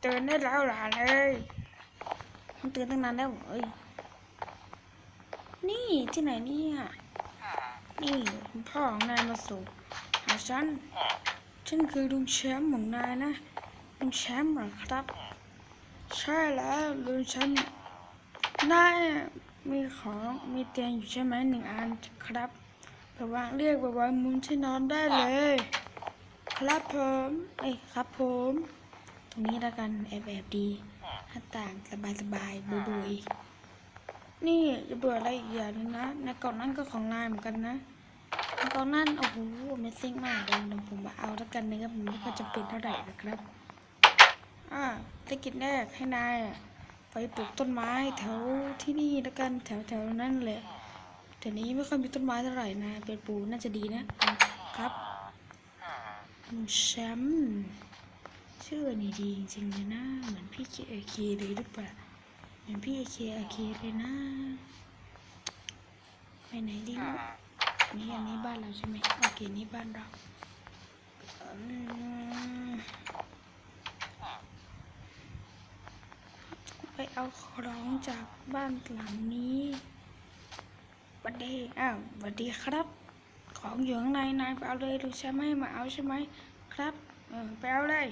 เตือนได้แล้วหลานเอ้ยมันเตือนตั้งนานแล้วเอ้ยนี่ที่ไหนเนี่ยนี่คุณพ่อของนายมาส่งหาฉันฉันคือลุงแชมป์ของนายนะลุงแชมป์หรอครับ ใช่แล้วลุงแชมป์นายมีของมีเตียงอยู่ใช่ไหมหนึ่งอันครับไปวางเรียกไปวางมุมที่นอนได้เลย ครับผมเอ้ยครับผม นี้แล้วกันแอบแอบดีหน้าต่างสบายสบายบุยบุยนี่จะเบื่ออะไรอีกอย่างหนึงนะในกล่องนั้นก็ของนายเหมือนกันนะในกล่องนั้นโอ้โหเมซิ่งมากเลยเดี๋ยวผมมาเอาแล้วกันนะครับผมไม่ค่อยจะเป็นเท่าไหร่นะครับอ่าภารกิจแรกให้นายอะไปปลูกต้นไม้แถวที่นี่แล้วกันแถวแถวนั้นแหละแต่นี้ไม่ค่อยมีต้นไม้เท่าไหร่นะเป็นปลูกน่าจะดีนะครับลุงแชมป์ ชื่อนี่ดีจริงเลยนะเหมือนพี่เคเคเลยหรือเปล่าเหมือนพี่เคเคเลยนะ ไปไหนดีลูกนี่อันนี้บ้านเราใช่ไหมโอเคนี่บ้านเราไปเอาของจากบ้านหลังนี้หวัดดีอ้าวหวัดดีครับ ของอยู่ข้างในนายไปเอาเลยดูใช่ไหมมาเอาใช่ไหมครับเออไปเอาเลย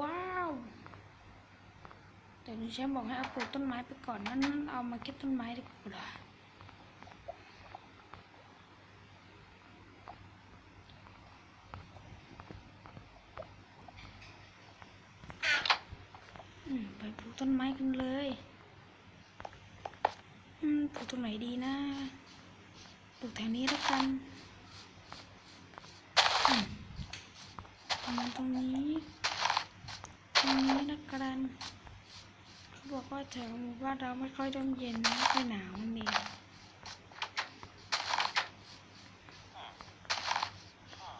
ว้าวแต่หนูแชมป์บอกให้เอาปลูกต้นไม้ไปก่อนนั้นเอามาเก็บต้นไม้ดีกว่าไปปลูกต้นไม้กันเลยปลูกตรงไหนดีนะ ปลูกแถวนี้แล้วกันตรงนี้ ตรงนี้ละกันเขาบอกว่าแถวหมู่บ้านเราไม่ค่อยร่มเย็นไม่ค่อยหนาวนั่นเอง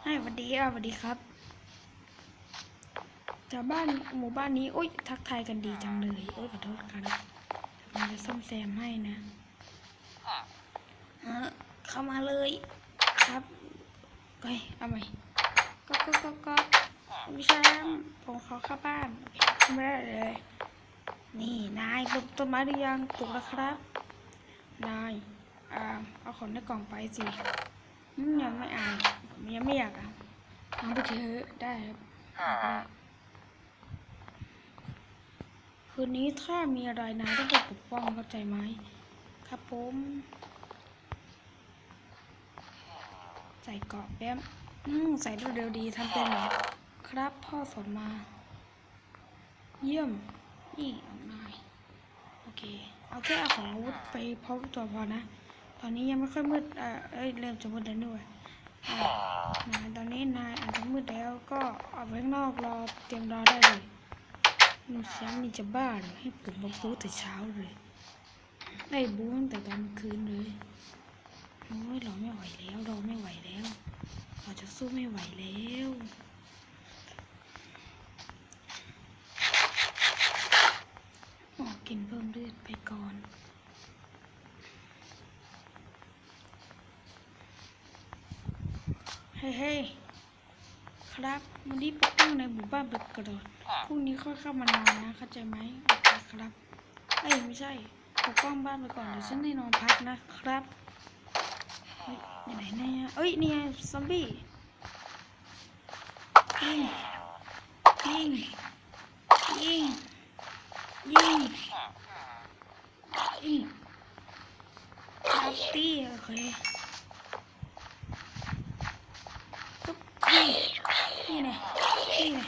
ให้สวัสดีอะสวัสดีครับแถวบ้านหมู่บ้านนี้โอ๊ยทักทายกันดีจังเลยโอ๊ยขอโทษครับผมจะซ่อมแซมให้นะเออเข้ามาเลยครับไปเอาใหม่ก็ก็ก็ก็ พี่แชมป์ผมขอเข้าบ้านไม่ได้เลย นี่นายปลูกต้นไม้หรือยังปลูกแล้วครับ นายอ่าเอาของในกล่องไปสิยังไม่อ่านผมยังไม่อยากอ่านเอาไปเถอะได้ครับคืนนี้ถ้ามีอะไรนายต้องไปปกป้องเข้าใจไหมครับผมใส่เกราะแป๊บอืมใส่เร็วๆดีทำเป็นเหรอ ครับ พ่อสอนมา เยี่ยม นี่เอานายโอเค เอาแค่เอาของอาวุธไปพร้อมตัวพอนะ ตอนนี้ยังไม่ค่อยมืดเอ่อเอ้ยเริ่มจะมืดแล้วด้วยอ่านายตอนนี้นายอาจจะมืดแล้วก็ออกไปข้างนอกรอเตรียมรอได้เลยลุงแชมป์นี่จะบ้าเหรอให้ผมมาบู๊แต่เช้าเลยไอ้บู๊ตั้งแต่ตอนคืนเลยโอ้ยเราไม่ไหวแล้วเราไม่ไหวแล้ว เราจะสู้ไม่ไหวแล้วออ กกินเพิ่มเลือดไปก่อนเฮ้ยเฮ้ยครับวันนี้ปกป้องในหมู่บ้านเบิกกระโดดพรุ่งนี้ค่อยเข้ามานอนนะเข้าใจไหมโอเคครับเอ้ยไม่ใช่ปกป้องบ้านไปก่อนเดี๋ยวฉันได้นอนพักนะครับเฮ้ยอยู่ไหนเนี่ยเอ้ยนี่ไงซอมบี้ยิงยิงยิงยิงยิงครับตีโอเคปุ๊บนี่นี่ไงนี่ไง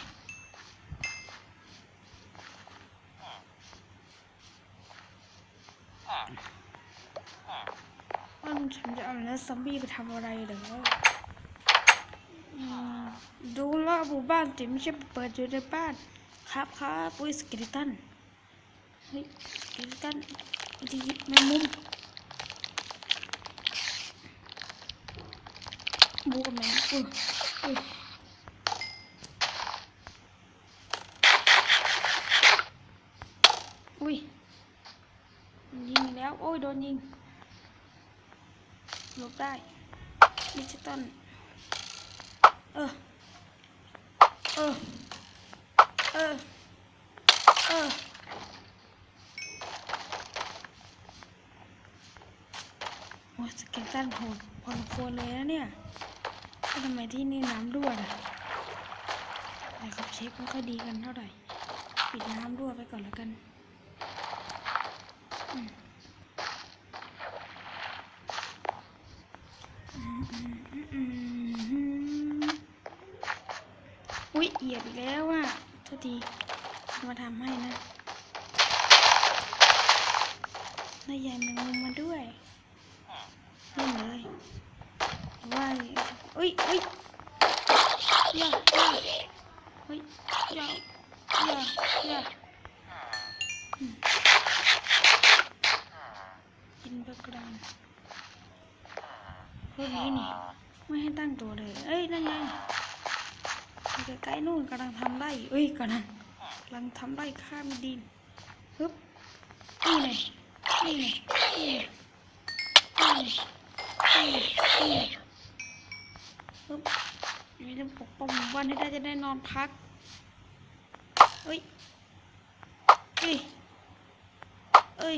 ว่าลุงฉันจะเอาเนื้อซอมบี้ไปทำอะไรเหรอดูรอบหมู่บ้านสิไม่ใช่เปิดอยู่ในบ้าน ครับครับอุ้ยสเกลิตันเฮ้ยสเกลิตันดีแมงมุมบูกับแมงอุ้ยอุ้ยอุ้ยยิงแล้ว โอ้ย โดนยิง บได้ดิจิตอลเอออ เออ เออ โอ้สเก็ตตันโหดพอสมควรเลยนะเนี่ยทำไมที่นี่น้ำรั่วอะแต่ครับเช็คไม่ค่อยดีกันเท่าไหร่ ปิดน้ำรั่วไปก่อนแล้วกัน อืม อืมอืมอืมอืมอุ๊ยเหยียบอีกแล้วอะโทษทีมาทำให้นะได้ใยแมงมุมมาด้วยเล่นเลยว่าอุ้ยอุ้ยอย่าอย่าเฮ้ยอย่าอย่าอย่ากินไปกระดาน พวกนี้นี่ ไม่ให้ตั้งตัวเลย เอ้ย นั่นไงใกล้ๆนู่นกำลังทำไร่เอ้ยกำลังกำลังทำไร่ข้ามดินฮึบนี่ไงนี่ไงนี่ไงนี่ไงนี่ไงนี่ไงฮึบนี่จะปกป้องหมู่บ้านให้ได้จะได้นอนพักเอ้ยเอ้ยเอ้ย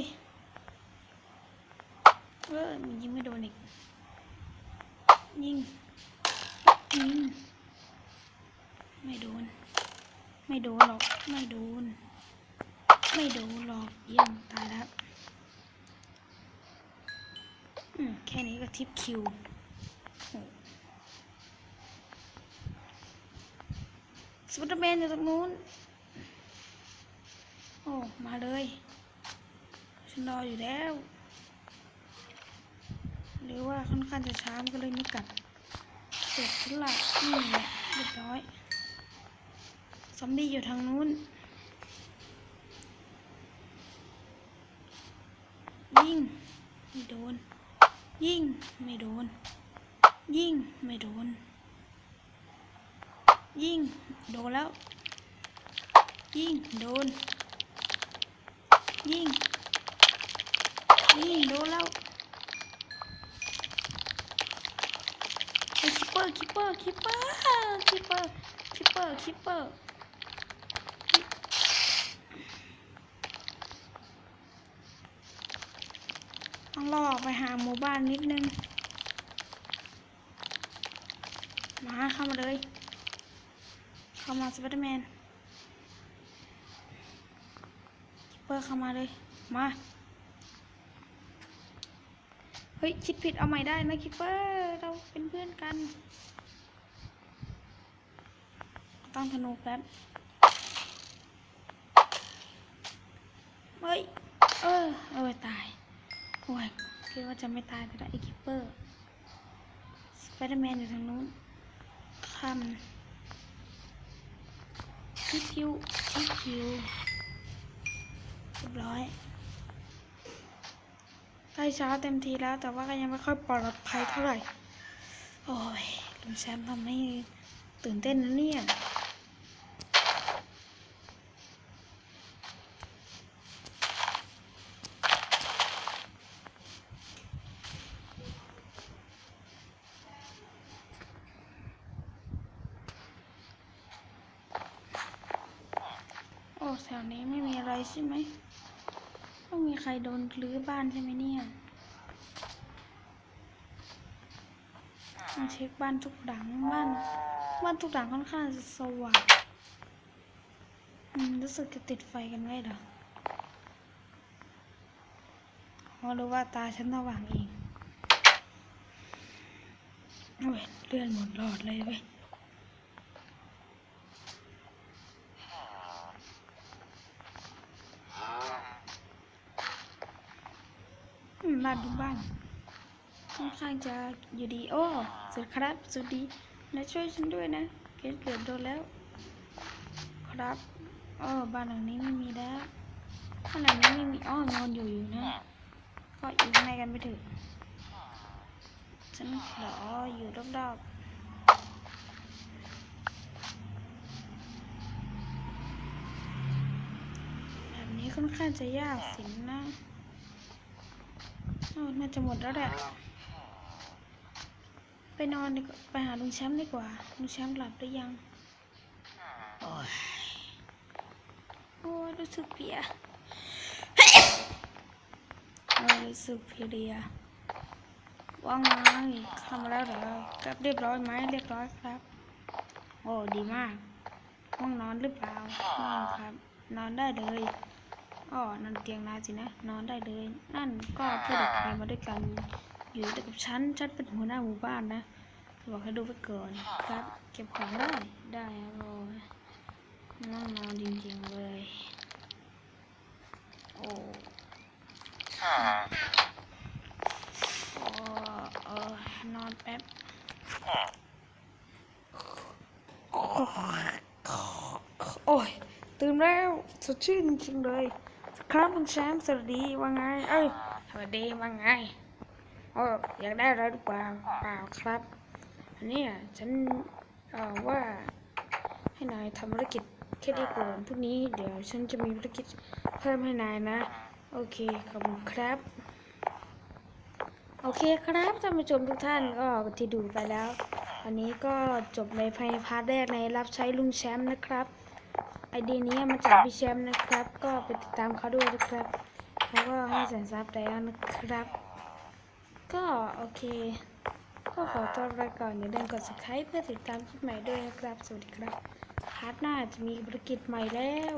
เออมันยิงไม่โดนอีก ยิง ยิง ไม่โดน ไม่โดนหรอก ไม่โดน ไม่โดนหรอก เยี่ยมตายแล้วอืมแค่นี้ก็ทิปคิวโอ้สไปเดอร์แมนอยู่ตรงนู้น โอ้ มาเลย ฉันรออยู่แล้ว หรือว่าค่อนข้างจะช้ามันก็เลยไม่กัด เสร็จแล้วล่ะนี่แหละเรียบร้อย ซอมบี้อยู่ทางนู้น ยิงไม่โดน ยิงไม่โดน ยิงไม่โดน ยิงโดนแล้ว ยิงโดน ยิงยิงโดนแล้ว อร์คิปเปอร์คิปเปอร์คิปเปอร์คิปเปอร์คิปเปอร์ต้องล่อไปหาหมู่บ้านนิดนึง มาเข้ามาเลย เข้ามาสไปเดอร์แมนคิปเปอร์เข้ามาเลย มา ฮ้ยคิดผิดเอาใหม่ได้นะคิปเปอร์เราเป็นเพื่อนกันต้องธนูแป๊บเฮ้ยเออเออตายโอ้ยคิดว่าจะไม่ตายแต่ละไอคิปเปอร์สไปเดอร์แมนอยู่ทางนู้นข้ามทิปคิวคิวเรียบร้อย ใกล้เช้าเต็มทีแล้ว แต่ว่าก็ยังไม่ค่อยปลอดภัยเท่าไหร่ โอ้ยลุงแชมป์ทำให้ตื่นเต้นนะเนี่ยโอ้แถวนี้ไม่มีอะไรใช่ไหม ต้องมีใครโดนรื้อบ้านใช่ไหมเนี่ยมาเช็คบ้านทุกหลังบ้านบ้านทุกหลังค่อนข้างจะสว่างอืมรู้สึกจะติดไฟกันไว้เหรอเพราะรู้ว่าตาฉันสว่างเองโอ้ยเลื่อนหมดหลอดเลยเว้ย อืมบ้านทุกบ้านค่อนข้างจะอยู่ดีโอ้สุดครับสุดดีนะช่วยฉันด้วยนะเกดเกือบโดนแล้ว ครับอ๋อบ้านหลังนี้ไม่มีแล้วบ้านหลังนี้ไม่มีอ้อนอนอยู่อยู่นะ ก็อยู่ในกันไปเถอะฉันขออยู่รอบๆแบบนี้ค่อนข้างจะยากสินนะ โอ้น่าจะหมดแล้วแหละ ไปนอนดีกว่าไปหาลุงแชมป์ดีกว่าลุงแชมป์หลับหรือยัง โอ้ยโอ้ยรู้สึกเพลียโอ้ยรู้สึกเพลียว่างไงทำมาแล้วเหรอครับเรียบร้อยไหมเรียบร้อยครับ โอ้ดีมากห้องนอนหรือเปล่าห้องครับ นอนได้เลย อ๋อนั่นเตียงนาสินะ นอนได้เลย นั่นก็เพื่อนใครมาด้วยกัน อยู่ด้วยกับฉัน ฉันเป็นหัวหน้าหมู่บ้านนะบอกให้ดูไปก่อนครับ เก็บของได้ ได้ครับโอ้ยน่านอนจริงๆเลย โอ้โอ้เออนอนแป๊บโอ้ยตื่นแล้วสดชื่นจริงเลย ครับคุณแชมป์สวัสดีว่าไง เอ้ยสวัสดีว่าไงโอ้อยากได้อะไรหรือเปล่าเปล่าครับอันนี้ฉันเอ่อว่าให้นายทำภารกิจแค่นี้ก่อนพรุ่งนี้เดี๋ยวฉันจะมีภารกิจเพิ่มให้นายนะ โอเคขอบคุณครับ โอเคครับท่านผู้ชมทุกท่านก็ที่ดูไปแล้ว วันนี้ก็จบในภายในพาร์ทแรกในรับใช้ลุงแชมป์นะครับ ไอเดียนี้มาจากพี่แชมป์นะครับ ก็ไปติดตามเขาด้วยนะครับเขาก็ให้แสนซับแล้วนะครับ ก็โอเค ก็ขอตัวไปก่อนอย่าลืมกด subscribe เพื่อติดตามคลิปใหม่ด้วยนะครับ สวัสดีครับพาร์ทหน้าจะมีธุรกิจใหม่แล้ว